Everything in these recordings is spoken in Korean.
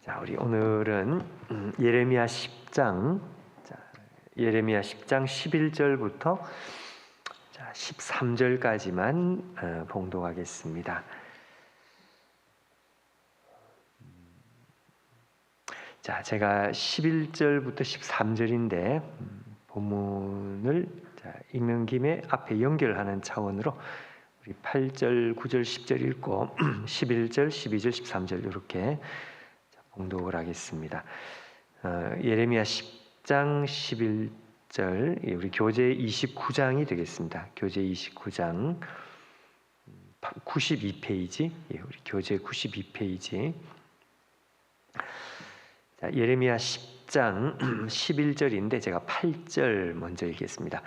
자, 우리 오늘은 음, 예레미야 10장 자, 예레미야 10장 11절부터 자, 13절까지만 어, 봉독하겠습니다. 자, 제가 11절부터 13절인데 음, 본문을 자, 읽는 김에 앞에 연결하는 차원으로 8절, 9절, 10절 읽고 11절, 12절, 13절 이렇게 자, 봉독을 하겠습니다. 어, 예레미야 10장 11절 예, 우리 교재 29장이 되겠습니다. 교재 29장 92페이지 예, 우리 교재 92페이지 자, 예레미야 10장 11절인데 제가 8절 먼저 읽겠습니다.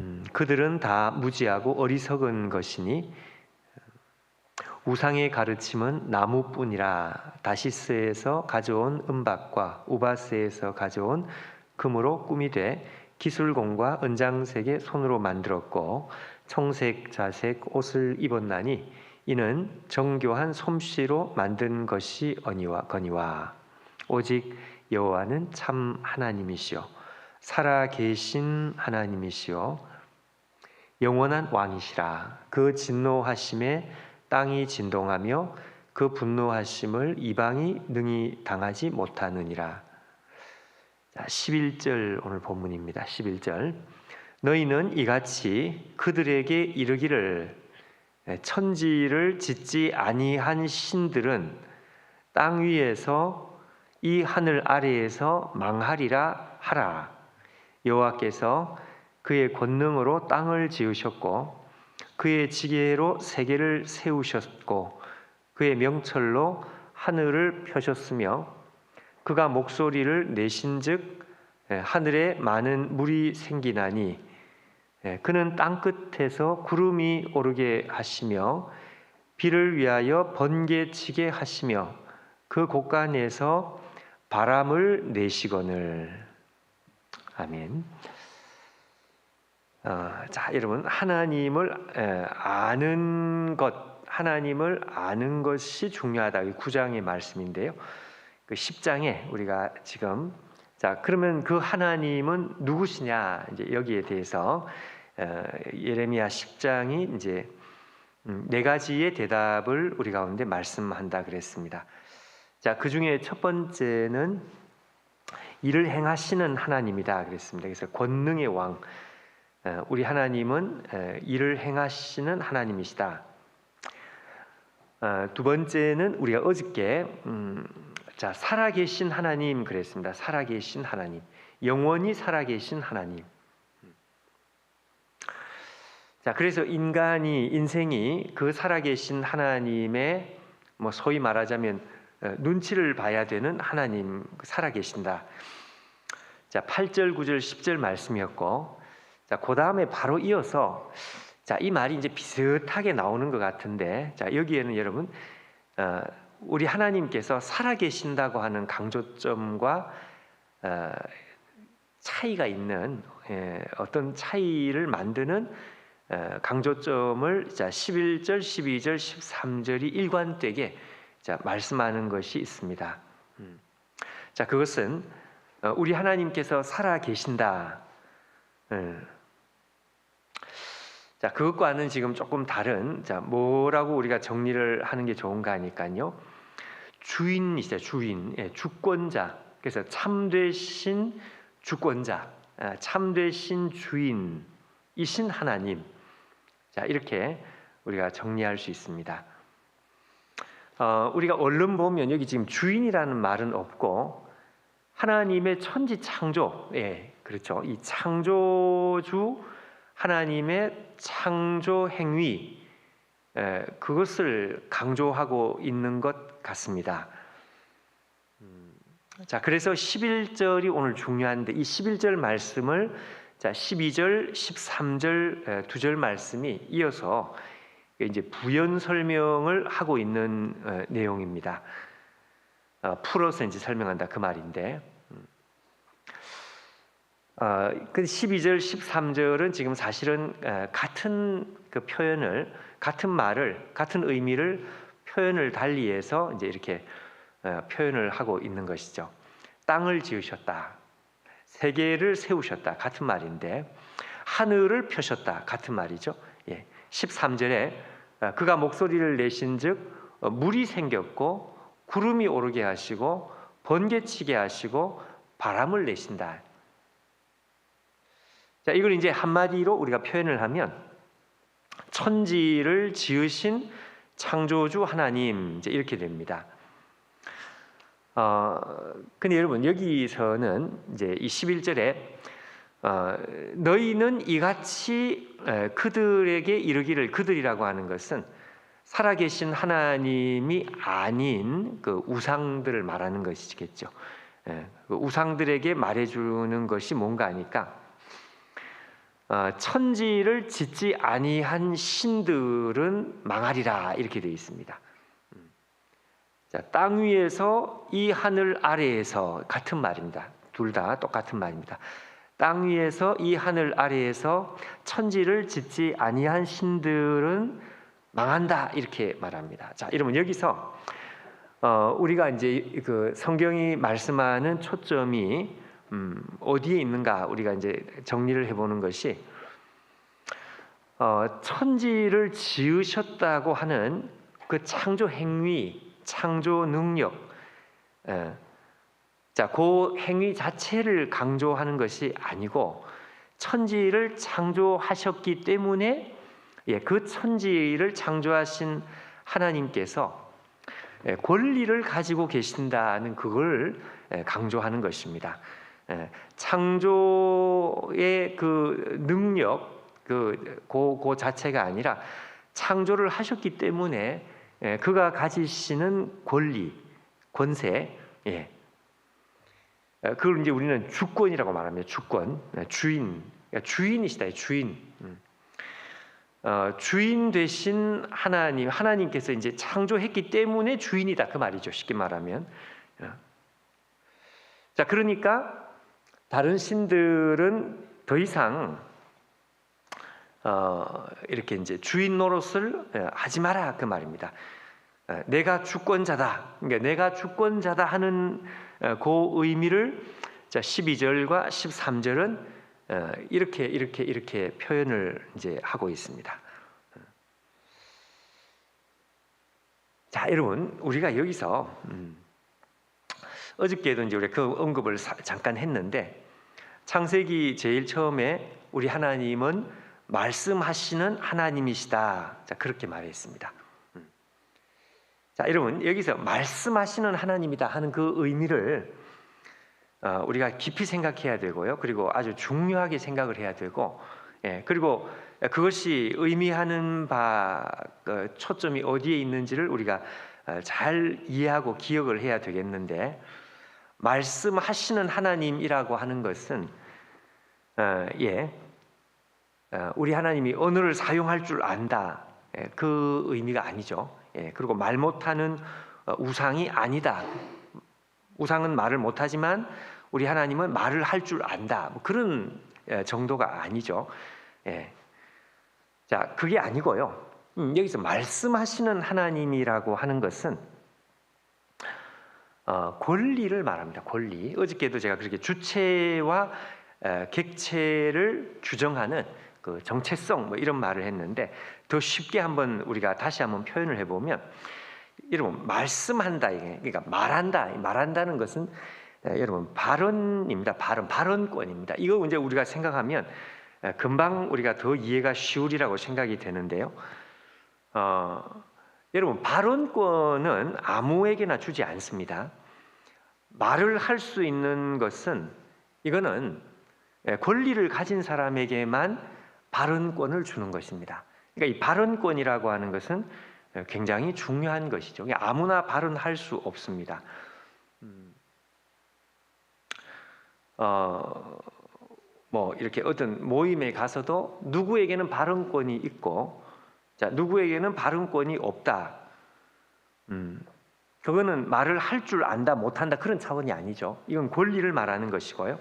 음, 그들은 다 무지하고 어리석은 것이니 우상의 가르침은 나무뿐이라. 다시스에서 가져온 은박과 우바스에서 가져온 금으로 꿈이 돼 기술공과 은장색의 손으로 만들었고 청색 자색 옷을 입었나니 이는 정교한 솜씨로 만든 것이 어니와 거니와. 오직 여호와는 참 하나님이시요 살아 계신 하나님이시요 영원한 왕이시라 그 진노하심에 땅이 진동하며 그 분노하심을 이방이 능히 당하지 못하느니라. 자, 11절 오늘 본문입니다. 11절. 너희는 이같이 그들에게 이르기를 천지를 짓지 아니한 신들은 땅 위에서 이 하늘 아래에서 망하리라 하라. 여호와께서 그의 권능으로 땅을 지으셨고 그의 지혜로 세계를 세우셨고 그의 명철로 하늘을 펴셨으며 그가 목소리를 내신즉 하늘에 많은 물이 생기나니 그는 땅 끝에서 구름이 오르게 하시며 비를 위하여 번개치게 하시며 그 곳간에서 바람을 내시거늘 아멘. 어, 자, 여러분 하나님을 에, 아는 것, 하나님을 아는 것이 중요하다. 이 9장의 말씀인데요. 그 10장에 우리가 지금 자, 그러면 그 하나님은 누구시냐? 이제 여기에 대해서 어, 예레미야 10장이 이제 음, 네 가지의 대답을 우리 가운데 말씀한다 그랬습니다. 자, 그 중에 첫 번째는 일을 행하시는 하나님이다 그랬습니다. 그래서 권능의 왕, 우리 하나님은 일을 행하시는 하나님이시다. 어, 두 번째는 우리가 어저께 음, 자 살아계신 하나님 그랬습니다. 살아계신 하나님, 영원히 살아계신 하나님. 자 그래서 인간이 인생이 그 살아계신 하나님의 뭐 소위 말하자면 눈치를 봐야 되는 하나님 살아계신다. 자 8절, 9절, 10절 말씀이었고 자, 그 다음에 바로 이어서 자, 이 말이 이제 비슷하게 나오는 것 같은데 자, 여기에는 여러분 어, 우리 하나님께서 살아계신다고 하는 강조점과 어, 차이가 있는 예, 어떤 차이를 만드는 어, 강조점을 자 11절, 12절, 13절이 일관되게 자 말씀하는 것이 있습니다. 음. 자 그것은 어, 우리 하나님께서 살아 계신다. 음. 자, 그것과는 지금 조금 다른 자, 뭐라고 우리가 정리를 하는 게 좋은가 하니까요. 주인이죠, 주인, 예, 주권자. 그래서 참되신 주권자, 아, 참되신 주인이신 하나님. 자, 이렇게 우리가 정리할 수 있습니다. 어, 우리가 얼른 보면 여기 지금 주인이라는 말은 없고 하나님의 천지 창조, 예, 그렇죠. 이 창조주 하나님의 창조 행위 그것을 강조하고 있는 것 같습니다. 음, 자, 그래서 11절이 오늘 중요한데 이 11절 말씀을 자, 12절, 13절 두 절 말씀이 이어서 이제 부연 설명을 하고 있는 내용입니다. 어, 풀어서 이제 설명한다 그 말인데 어, 그 12절, 13절은 지금 사실은 같은 그 표현을 같은 말을 같은 의미를 표현을 달리해서 이제 이렇게 어, 표현을 하고 있는 것이죠. 땅을 지으셨다. 세계를 세우셨다. 같은 말인데 하늘을 펴셨다. 같은 말이죠. 예. 13절에 어, 그가 목소리를 내신즉 어, 물이 생겼고 구름이 오르게 하시고 번개치게 하시고 바람을 내신다. 자, 이걸 이제 한마디로 우리가 표현을 하면 천지를 지으신 창조주 하나님 이제 이렇게 됩니다. 어, 근데 여러분 여기서는 이제 이 11절에 어, 너희는 이같이 에, 그들에게 이르기를 그들이라고 하는 것은 살아계신 하나님이 아닌 그 우상들을 말하는 것이겠죠. 예, 그 우상들에게 말해주는 것이 뭔가 하니까 어, 천지를 짓지 아니한 신들은 망하리라 이렇게 되어 있습니다. 음. 자, 땅 위에서 이 하늘 아래에서 같은 말입니다. 둘 다 똑같은 말입니다. 땅 위에서 이 하늘 아래에서 천지를 짓지 아니한 신들은 망한다 이렇게 말합니다. 자, 여러분 여기서 어, 우리가 이제 그 성경이 말씀하는 초점이 음, 어디에 있는가 우리가 이제 정리를 해보는 것이 어, 천지를 지으셨다고 하는 그 창조 행위, 창조 능력, 예. 자, 그 행위 자체를 강조하는 것이 아니고 천지를 창조하셨기 때문에 예, 그 천지를 창조하신 하나님께서 예, 권리를 가지고 계신다는 그걸 예, 강조하는 것입니다. 예, 창조의 그 능력 그, 그, 그 자체가 아니라 창조를 하셨기 때문에 예, 그가 가지시는 권리, 권세, 예. 어, 그걸 이제 우리는 주권이라고 말합니다. 주권, 예, 주인, 그러니까 주인이시다, 주인. 음. 어, 주인 되신 하나님, 하나님께서 이제 창조했기 때문에 주인이다 그 말이죠. 쉽게 말하면. 어. 자, 그러니까 다른 신들은 더 이상 어, 이렇게 이제 주인 노릇을 예, 하지 마라 그 말입니다. 어, 내가 주권자다. 그러니까 내가 주권자다 하는 어, 그 의미를 자 12절과 13절은 어, 이렇게 이렇게 이렇게 표현을 이제 하고 있습니다. 자, 여러분 우리가 여기서 음, 어저께도 이제 우리 그 언급을 사, 잠깐 했는데 창세기 제일 처음에 우리 하나님은 말씀하시는 하나님이시다. 자, 그렇게 말했습니다. 음. 자, 여러분 여기서 말씀하시는 하나님이다 하는 그 의미를 어, 우리가 깊이 생각해야 되고요. 그리고 아주 중요하게 생각을 해야 되고, 예, 그리고 그것이 의미하는 바 어, 초점이 어디에 있는지를 우리가 어, 잘 이해하고 기억을 해야 되겠는데, 말씀하시는 하나님이라고 하는 것은 어, 예, 어, 우리 하나님이 언어를 사용할 줄 안다 예, 그 의미가 아니죠. 예, 그리고 말 못하는 어, 우상이 아니다. 우상은 말을 못하지만 우리 하나님은 말을 할 줄 안다. 뭐 그런 예, 정도가 아니죠. 예. 자, 그게 아니고요. 음, 여기서 말씀하시는 하나님이라고 하는 것은 어, 권리를 말합니다. 권리. 어저께도 제가 그렇게 주체와 에, 객체를 규정하는 그 정체성 뭐 이런 말을 했는데 더 쉽게 한번 우리가 다시 한번 표현을 해보면 여러분 말씀한다 이게 그러니까 말한다 말한다는 것은 에, 여러분 발언입니다. 발언 발언권입니다. 이거 이제 우리가 생각하면 에, 금방 우리가 더 이해가 쉬우리라고 생각이 되는데요. 어, 여러분 발언권은 아무에게나 주지 않습니다. 말을 할 수 있는 것은 이거는 예, 권리를 가진 사람에게만 발언권을 주는 것입니다. 그러니까 이 발언권이라고 하는 것은 굉장히 중요한 것이죠. 아무나 발언할 수 없습니다. 음, 어, 뭐 이렇게 어떤 모임에 가서도 누구에게는 발언권이 있고 자, 누구에게는 발언권이 없다. 음, 그거는 말을 할 줄 안다, 못한다 그런 차원이 아니죠. 이건 권리를 말하는 것이고요.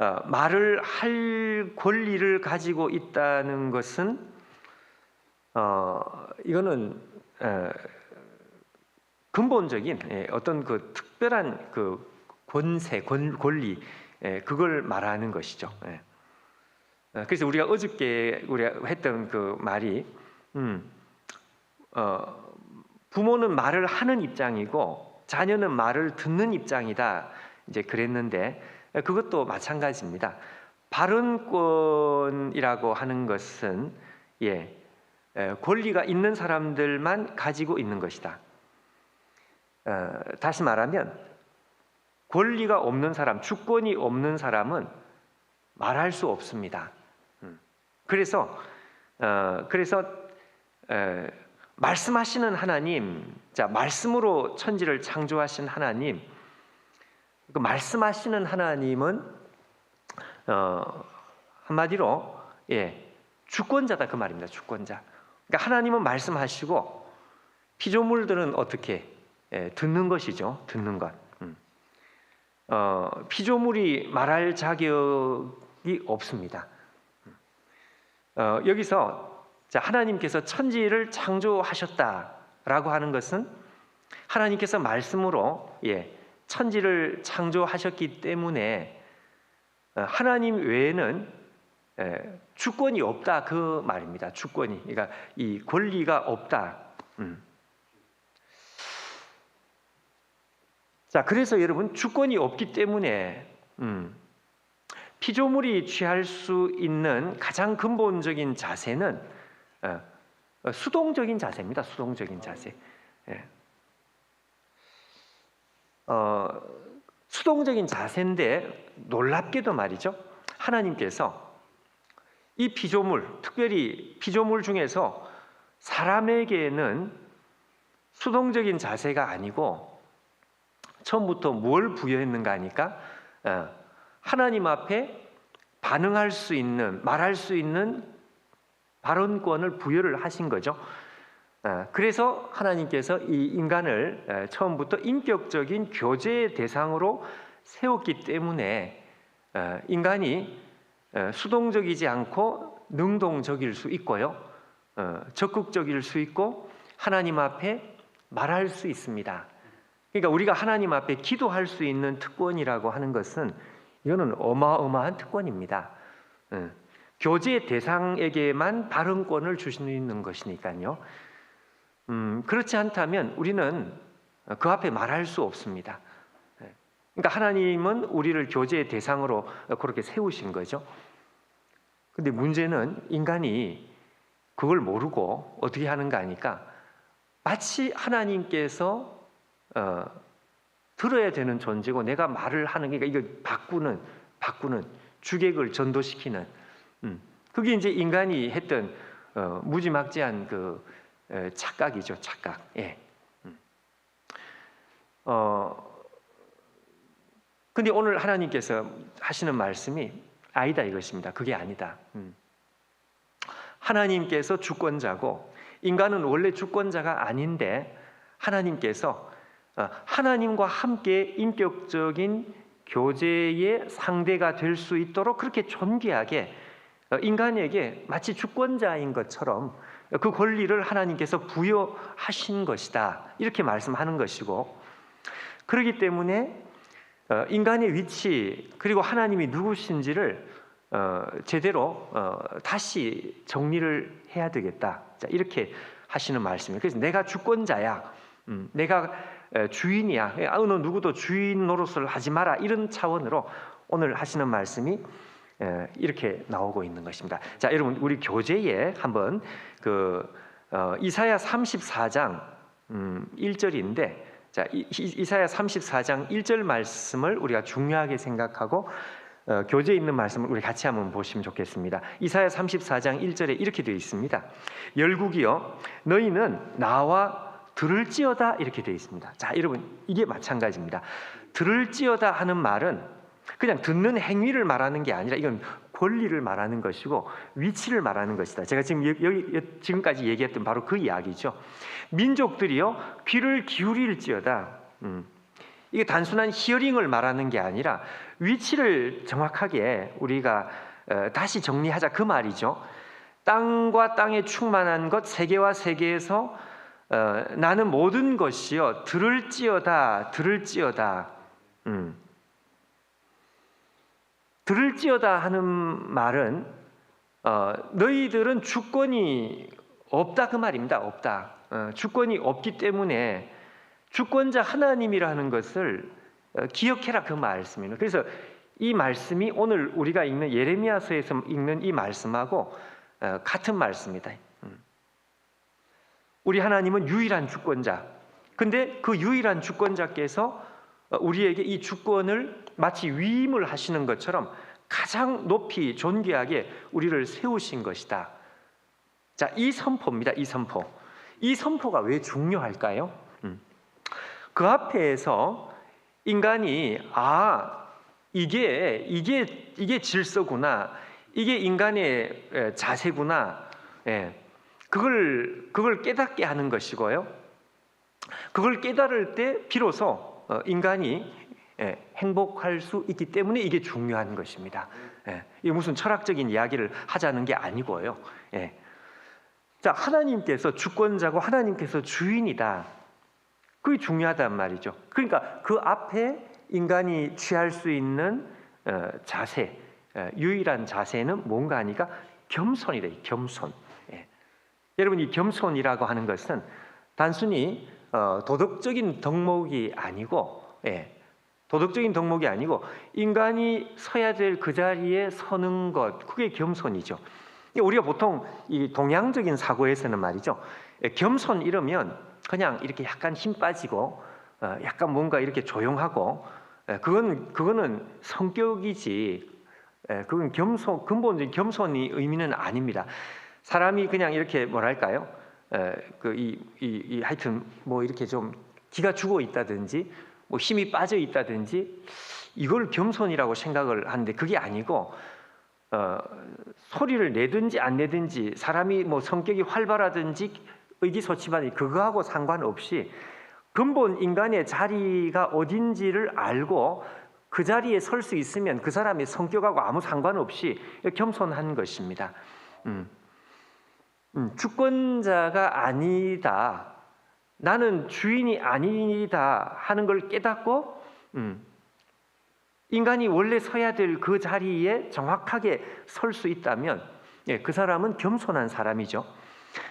어, 말을 할 권리를 가지고 있다는 것은 어, 이거는 어, 근본적인 예, 어떤 그 특별한 그 권세, 권, 권리 예, 그걸 말하는 것이죠. 예. 어, 그래서 우리가 어저께 우리가 했던 그 말이 음, 어, 부모는 말을 하는 입장이고 자녀는 말을 듣는 입장이다. 이제 그랬는데 예, 그것도 마찬가지입니다. 발언권이라고 하는 것은 예, 에, 권리가 있는 사람들만 가지고 있는 것이다. 어, 다시 말하면 권리가 없는 사람, 주권이 없는 사람은 말할 수 없습니다. 음. 그래서 어, 그래서 에, 말씀하시는 하나님, 자 말씀으로 천지를 창조하신 하나님, 그 말씀하시는 하나님은 어, 한마디로 예, 주권자다 그 말입니다. 주권자. 그러니까 하나님은 말씀하시고 피조물들은 어떻게 예, 듣는 것이죠. 듣는 것. 음. 어, 피조물이 말할 자격이 없습니다. 어, 여기서 자, 하나님께서 천지를 창조하셨다라고 하는 것은 하나님께서 말씀으로 예, 천지를 창조하셨기 때문에 어, 하나님 외에는 에, 주권이 없다 그 말입니다. 주권이 그러니까 이 권리가 없다. 음. 자 그래서 여러분 주권이 없기 때문에 음, 피조물이 취할 수 있는 가장 근본적인 자세는 어, 어, 수동적인 자세입니다. 수동적인 자세. 예. 어, 수동적인 자세인데 놀랍게도 말이죠. 하나님께서 이 피조물, 특별히 피조물 중에서 사람에게는 수동적인 자세가 아니고 처음부터 뭘 부여했는가 하니까 어, 하나님 앞에 반응할 수 있는, 말할 수 있는 발언권을 부여를 하신 거죠. 어, 그래서 하나님께서 이 인간을 어, 처음부터 인격적인 교제의 대상으로 세웠기 때문에 어, 인간이 수동적이지 않고 능동적일 수 있고요, 적극적일 수 있고 하나님 앞에 말할 수 있습니다. 그러니까 우리가 하나님 앞에 기도할 수 있는 특권이라고 하는 것은 이거는 어마어마한 특권입니다. 교제 대상에게만 발언권을 주시는 것이니까요. 음, 그렇지 않다면 우리는 그 앞에 말할 수 없습니다. 예. 그러니까 하나님은 우리를 교제의 대상으로 그렇게 세우신 거죠. 근데 문제는 인간이 그걸 모르고 어떻게 하는가 하니까 마치 하나님께서 어, 들어야 되는 존재고 내가 말을 하는 게 이거 바꾸는 바꾸는 주객을 전도시키는 음, 그게 이제 인간이 했던 어, 무지막지한 그 착각이죠, 착각. 예. 음. 어, 근데 오늘 하나님께서 하시는 말씀이 아니다 이것입니다. 그게 아니다. 음. 하나님께서 주권자고 인간은 원래 주권자가 아닌데 하나님께서 어, 하나님과 함께 인격적인 교제의 상대가 될 수 있도록 그렇게 존귀하게 어, 인간에게 마치 주권자인 것처럼 그 권리를 하나님께서 부여하신 것이다. 이렇게 말씀하는 것이고 그렇기 때문에 어, 인간의 위치 그리고 하나님이 누구신지를 어, 제대로 어, 다시 정리를 해야 되겠다. 이렇게 하시는 말씀이에요. 그래서 내가 주권자야. 음, 내가 주인이야. 어느 누구도 주인 노릇을 하지 마라. 이런 차원으로 오늘 하시는 말씀이 이렇게 나오고 있는 것입니다. 자, 여러분 우리 교재에 한번 그 어, 이사야 34장 음, 1절인데 자, 이, 이사야 34장 1절 말씀을 우리가 중요하게 생각하고 어, 교재에 있는 말씀을 우리 같이 한번 보시면 좋겠습니다. 이사야 34장 1절에 이렇게 되어 있습니다. 열국이여 너희는 나와 들을지어다 이렇게 되어 있습니다. 자, 여러분 이게 마찬가지입니다. 들을지어다 하는 말은 그냥 듣는 행위를 말하는 게 아니라 이건 권리를 말하는 것이고 위치를 말하는 것이다. 제가 지금 여기 지금까지 얘기했던 바로 그 이야기죠. 민족들이요 귀를 기울일지어다. 음. 이게 단순한 히어링을 말하는 게 아니라 위치를 정확하게 우리가 어, 다시 정리하자 그 말이죠. 땅과 땅에 충만한 것 세계와 세계에서 어, 나는 모든 것이요 들을지어다 들을지어다 음. 들을지어다 하는 말은 어, 너희들은 주권이 없다 그 말입니다 없다 어, 주권이 없기 때문에 주권자 하나님이라는 것을 어, 기억해라 그 말씀입니다 그래서 이 말씀이 오늘 우리가 읽는 예레미야서에서 읽는 이 말씀하고 어, 같은 말씀이다 음. 우리 하나님은 유일한 주권자. 근데 그 유일한 주권자께서 우리에게 이 주권을 마치 위임을 하시는 것처럼 가장 높이 존귀하게 우리를 세우신 것이다. 자, 이 선포입니다. 이 선포. 이 선포가 왜 중요할까요? 음. 그 앞에서 인간이 아 이게 이게 이게 질서구나. 이게 인간의 에, 자세구나. 예. 그걸 그걸 깨닫게 하는 것이고요. 그걸 깨달을 때 비로소 어, 인간이 예, 행복할 수 있기 때문에 이게 중요한 것입니다. 예, 이게 무슨 철학적인 이야기를 하자는 게 아니고요. 예. 자, 하나님께서 주권자고 하나님께서 주인이다. 그게 중요하단 말이죠. 그러니까 그 앞에 인간이 취할 수 있는 어, 자세, 어, 유일한 자세는 뭔가 하니까 겸손이다. 이 겸손. 예. 여러분 이 겸손이라고 하는 것은 단순히 어, 도덕적인 덕목이 아니고 예, 도덕적인 덕목이 아니고 인간이 서야 될 그 자리에 서는 것 그게 겸손이죠. 우리가 보통 이 동양적인 사고에서는 말이죠. 예, 겸손 이러면 그냥 이렇게 약간 힘 빠지고 어, 약간 뭔가 이렇게 조용하고 예, 그건 그거는 성격이지. 예, 그건 겸손 근본적인 겸손이 의미는 아닙니다. 사람이 그냥 이렇게 뭐랄까요? 그이 이, 이 하여튼 뭐 이렇게 좀 기가 죽어 있다든지 뭐 힘이 빠져 있다든지 이걸 겸손이라고 생각을 하는데 그게 아니고 어, 소리를 내든지 안 내든지 사람이 뭐 성격이 활발하든지 의기소침하든지 그거하고 상관없이 근본 인간의 자리가 어딘지를 알고 그 자리에 설 수 있으면 그 사람의 성격하고 아무 상관없이 겸손한 것입니다. 음. 음, 주권자가 아니다. 나는 주인이 아니다 하는 걸 깨닫고 음, 인간이 원래 서야 될 그 자리에 정확하게 설 수 있다면 예, 그 사람은 겸손한 사람이죠.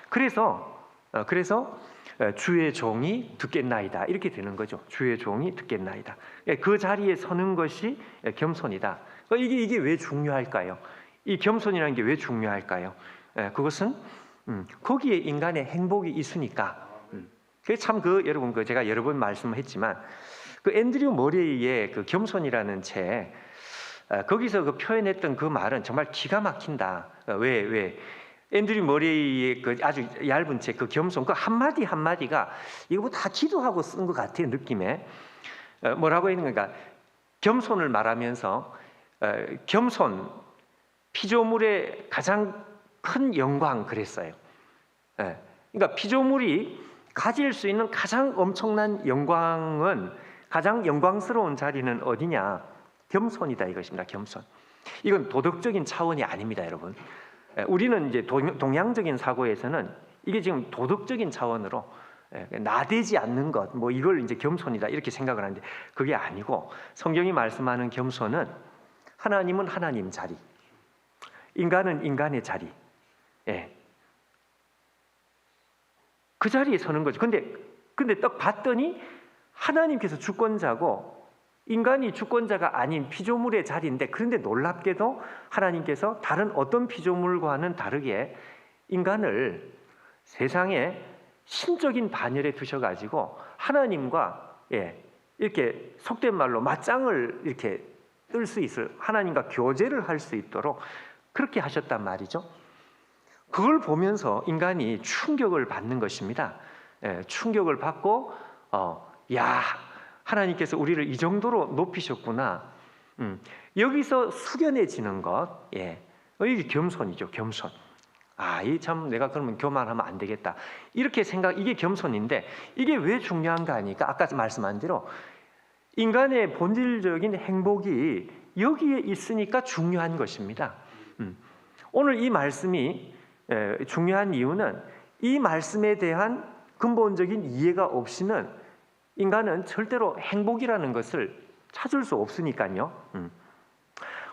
그래서 어, 그래서 어, 주의 종이 듣겠나이다 이렇게 되는 거죠. 주의 종이 듣겠나이다. 예, 그 자리에 서는 것이 예, 겸손이다. 어, 이게 이게 왜 중요할까요? 이 겸손이라는 게 왜 중요할까요? 예, 그것은 음, 거기에 인간의 행복이 있으니까. 음. 참그 여러분 그 제가 여러 번 말씀했지만 그 앤드류 머레이의 그 겸손이라는 책 아, 거기서 그 표현했던 그 말은 정말 기가 막힌다. 어, 왜 왜? 앤드류 머레이의 그 아주 얇은 책 그 겸손 그 한마디 한마디가 이거 뭐 다 기도하고 쓴 것 같아요 느낌에 어, 뭐라고 했는 건가 겸손을 말하면서 어, 겸손 피조물의 가장 큰 영광 그랬어요. 예. 그러니까 피조물이 가질 수 있는 가장 엄청난 영광은 가장 영광스러운 자리는 어디냐? 겸손이다 이것입니다. 겸손. 이건 도덕적인 차원이 아닙니다, 여러분. 예, 우리는 이제 동양적인 사고에서는 이게 지금 도덕적인 차원으로 예, 나대지 않는 것, 뭐 이걸 이제 겸손이다 이렇게 생각을 하는데 그게 아니고 성경이 말씀하는 겸손은 하나님은 하나님 자리, 인간은 인간의 자리, 예. 그 자리에 서는 거죠. 근데 근데 딱 봤더니 하나님께서 주권자고 인간이 주권자가 아닌 피조물의 자리인데 그런데 놀랍게도 하나님께서 다른 어떤 피조물과는 다르게 인간을 세상에 신적인 반열에 두셔가지고 하나님과 예, 이렇게 속된 말로 맞짱을 이렇게 뜰 수 있을 하나님과 교제를 할 수 있도록 그렇게 하셨단 말이죠. 그걸 보면서 인간이 충격을 받는 것입니다. 예, 충격을 받고 어, 야 하나님께서 우리를 이 정도로 높이셨구나. 음, 여기서 숙연해지는 것, 예, 이게 겸손이죠, 겸손. 아, 이 참 내가 그러면 교만하면 안 되겠다. 이렇게 생각, 이게 겸손인데 이게 왜 중요한가 하니까 아까 말씀한 대로 인간의 본질적인 행복이 여기에 있으니까 중요한 것입니다. 음, 오늘 이 말씀이 중요한 이유는 이 말씀에 대한 근본적인 이해가 없이는 인간은 절대로 행복이라는 것을 찾을 수 없으니까요. 음.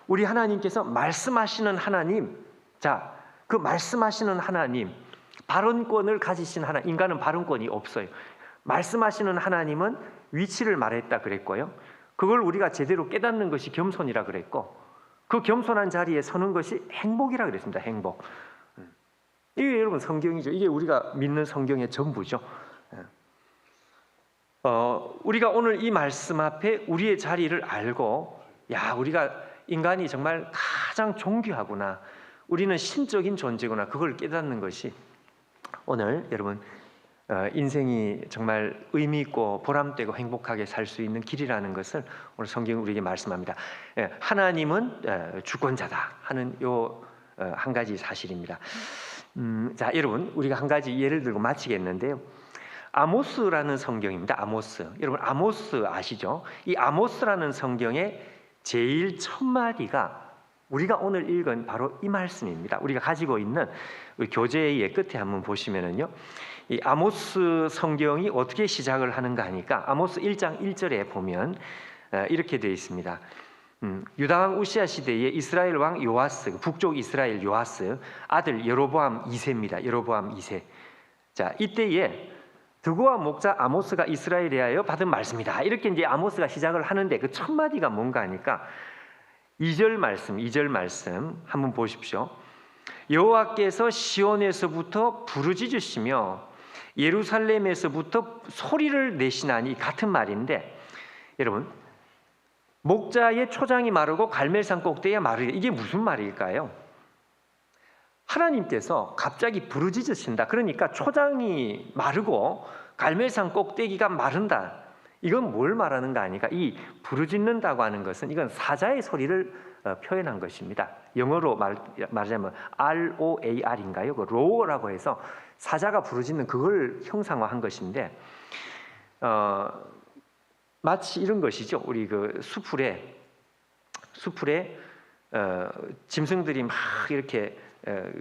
우리 하나님께서 말씀하시는 하나님, 자, 그 말씀하시는 하나님, 발언권을 가지신 하나, 인간은 발언권이 없어요. 말씀하시는 하나님은 위치를 말했다 그랬고요. 그걸 우리가 제대로 깨닫는 것이 겸손이라 그랬고, 그 겸손한 자리에 서는 것이 행복이라 그랬습니다. 행복. 음. 이게 여러분 성경이죠. 이게 우리가 믿는 성경의 전부죠. 예. 어, 우리가 오늘 이 말씀 앞에 우리의 자리를 알고, 야, 우리가 인간이 정말 가장 존귀하구나. 우리는 신적인 존재구나. 그걸 깨닫는 것이 오늘 여러분 어, 인생이 정말 의미 있고 보람되고 행복하게 살 수 있는 길이라는 것을 오늘 성경 우리에게 말씀합니다. 예, 하나님은 어, 주권자다 하는 요 한 가지 사실입니다. 음, 자, 여러분 우리가 한 가지 예를 들고 마치겠는데요. 아모스라는 성경입니다. 아모스. 여러분 아모스 아시죠? 이 아모스라는 성경의 제일 첫 마디가 우리가 오늘 읽은 바로 이 말씀입니다. 우리가 가지고 있는 교재의 끝에 한번 보시면은요. 이 아모스 성경이 어떻게 시작을 하는가 하니까 아모스 1장 1절에 보면 어, 이렇게 되어 있습니다. 음, 유다 왕 우시아 시대에 이스라엘 왕 요아스 북쪽 이스라엘 요아스 아들 여로보암 2세입니다. 여로보암 2세. 자 이때에 드고와 목자 아모스가 이스라엘에 하여 받은 말씀이다. 이렇게 이제 아모스가 시작을 하는데 그 첫 마디가 뭔가 하니까 2절 말씀, 2절 말씀 한번 보십시오. 여호와께서 시온에서부터 부르짖으시며 예루살렘에서부터 소리를 내시나니 같은 말인데 여러분 목자의 초장이 마르고 갈멜산 꼭대기에 마르 이게 무슨 말일까요? 하나님께서 갑자기 부르짖으신다. 그러니까 초장이 마르고 갈멜산 꼭대기가 마른다. 이건 뭘 말하는가 하니까 이 부르짖는다고 하는 것은 이건 사자의 소리를 어, 표현한 것입니다. 영어로 말, 말하자면 R O A R인가요? 그 로어라고 해서 사자가 부르짖는 그걸 형상화한 것인데 어, 마치 이런 것이죠. 우리 그 수풀에 수풀에 어, 짐승들이 막 이렇게 어,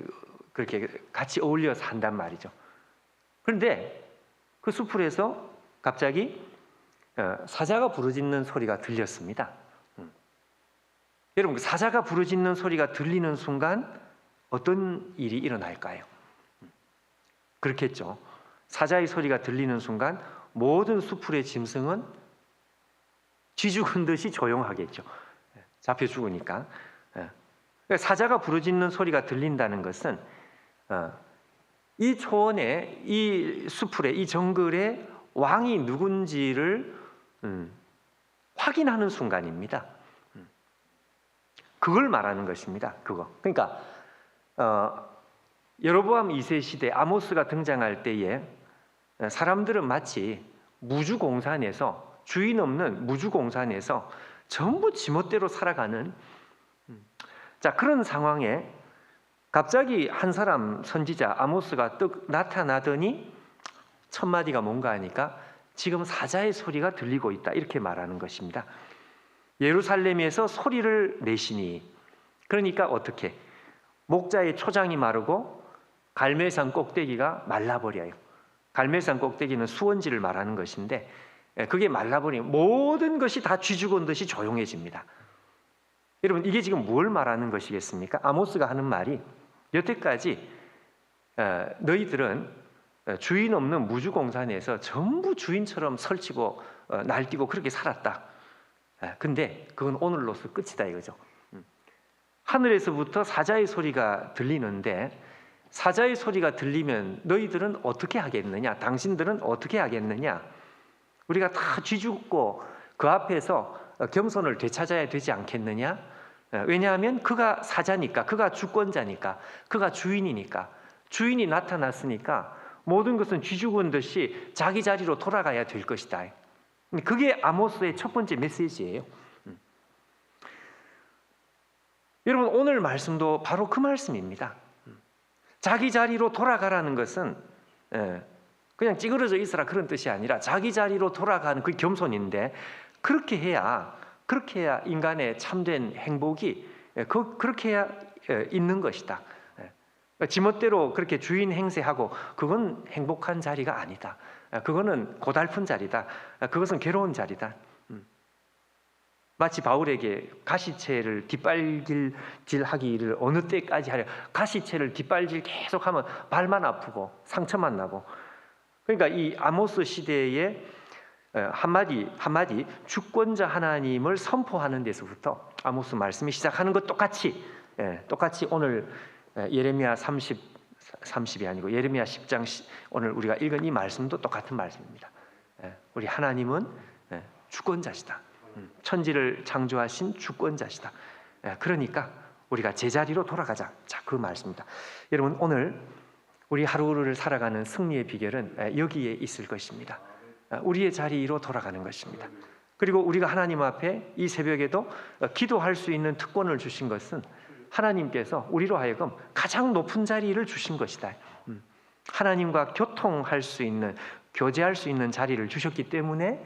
그렇게 같이 어울려서 한단 말이죠. 그런데 그 수풀에서 갑자기 어, 사자가 부르짖는 소리가 들렸습니다. 음. 여러분, 그 사자가 부르짖는 소리가 들리는 순간 어떤 일이 일어날까요? 음. 그렇겠죠. 사자의 소리가 들리는 순간 모든 수풀의 짐승은 쥐 죽은 듯이 조용하겠죠. 예, 잡혀 죽으니까. 예. 그러니까 사자가 부르짖는 소리가 들린다는 것은 어, 이 초원에, 이 수풀에, 이 정글에 왕이 누군지를 음, 확인하는 순간입니다. 음. 그걸 말하는 것입니다. 그거. 그러니까 어, 여로보암 2세 시대 아모스가 등장할 때에 사람들은 마치 무주공산에서 주인 없는 무주공산에서 전부 지멋대로 살아가는 음, 자 그런 상황에 갑자기 한 사람 선지자 아모스가 떡 나타나더니 첫 마디가 뭔가 하니까 지금 사자의 소리가 들리고 있다. 이렇게 말하는 것입니다. 예루살렘에서 소리를 내시니 그러니까 어떻게 목자의 초장이 마르고 갈멜산 꼭대기가 말라버려요. 갈멜산 꼭대기는 수원지를 말하는 것인데 예, 그게 말라버리면 모든 것이 다 쥐죽은 듯이 조용해집니다. 여러분 이게 지금 뭘 말하는 것이겠습니까? 아모스가 하는 말이 여태까지 어, 너희들은 어, 주인 없는 무주공산에서 전부 주인처럼 설치고 어, 날뛰고 그렇게 살았다. 예, 근데 그건 오늘로서 끝이다 이거죠. 음. 하늘에서부터 사자의 소리가 들리는데 사자의 소리가 들리면 너희들은 어떻게 하겠느냐? 당신들은 어떻게 하겠느냐? 우리가 다 쥐죽고 그 앞에서 어, 겸손을 되찾아야 되지 않겠느냐? 예, 왜냐하면 그가 사자니까, 그가 주권자니까, 그가 주인이니까, 주인이 나타났으니까 모든 것은 쥐죽은 듯이 자기 자리로 돌아가야 될 것이다. 그게 아모스의 첫 번째 메시지예요. 음. 여러분 오늘 말씀도 바로 그 말씀입니다. 음. 자기 자리로 돌아가라는 것은 예, 그냥 찌그러져 있어라 그런 뜻이 아니라 자기 자리로 돌아가는 그 겸손인데 그렇게 해야 그렇게 해야 인간의 참된 행복이 예, 그, 그렇게 해야 예, 있는 것이다. 지멋대로 그렇게 주인 행세하고 그건 행복한 자리가 아니다. 아, 그거는 고달픈 자리다. 아, 그것은 괴로운 자리다. 음. 마치 바울에게 가시채를 뒷발질하기를 어느 때까지 하려 가시채를 뒷발질 계속하면 발만 아프고 상처만 나고 그러니까 이 아모스 시대에 어, 한마디 한마디 주권자 하나님을 선포하는 데서부터 아모스 말씀이 시작하는 것 똑같이 예, 똑같이 오늘 예, 예레미야 30 30이 아니고 예레미야 10장 시- 오늘 우리가 읽은 이 말씀도 똑같은 말씀입니다. 예, 우리 하나님은 예, 주권자시다. 음, 천지를 창조하신 주권자시다. 예, 그러니까 우리가 제자리로 돌아가자. 자, 그 말씀입니다. 여러분 오늘 우리 하루를 살아가는 승리의 비결은 예, 여기에 있을 것입니다. 아, 우리의 자리로 돌아가는 것입니다. 그리고 우리가 하나님 앞에 이 새벽에도 어, 기도할 수 있는 특권을 주신 것은 하나님께서 우리로 하여금 가장 높은 자리를 주신 것이다. 음, 하나님과 교통할 수 있는 교제할 수 있는 자리를 주셨기 때문에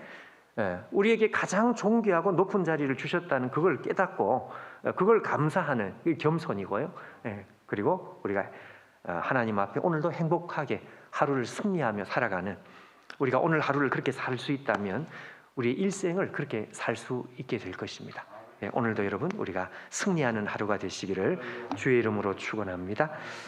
예, 우리에게 가장 존귀하고 높은 자리를 주셨다는 그걸 깨닫고 어, 그걸 감사하는 그 겸손이고요. 예, 그리고 우리가 어, 하나님 앞에 오늘도 행복하게 하루를 승리하며 살아가는 우리가 오늘 하루를 그렇게 살 수 있다면 우리 일생을 그렇게 살 수 있게 될 것입니다. 예, 오늘도 여러분 우리가 승리하는 하루가 되시기를 주의 이름으로 축원합니다.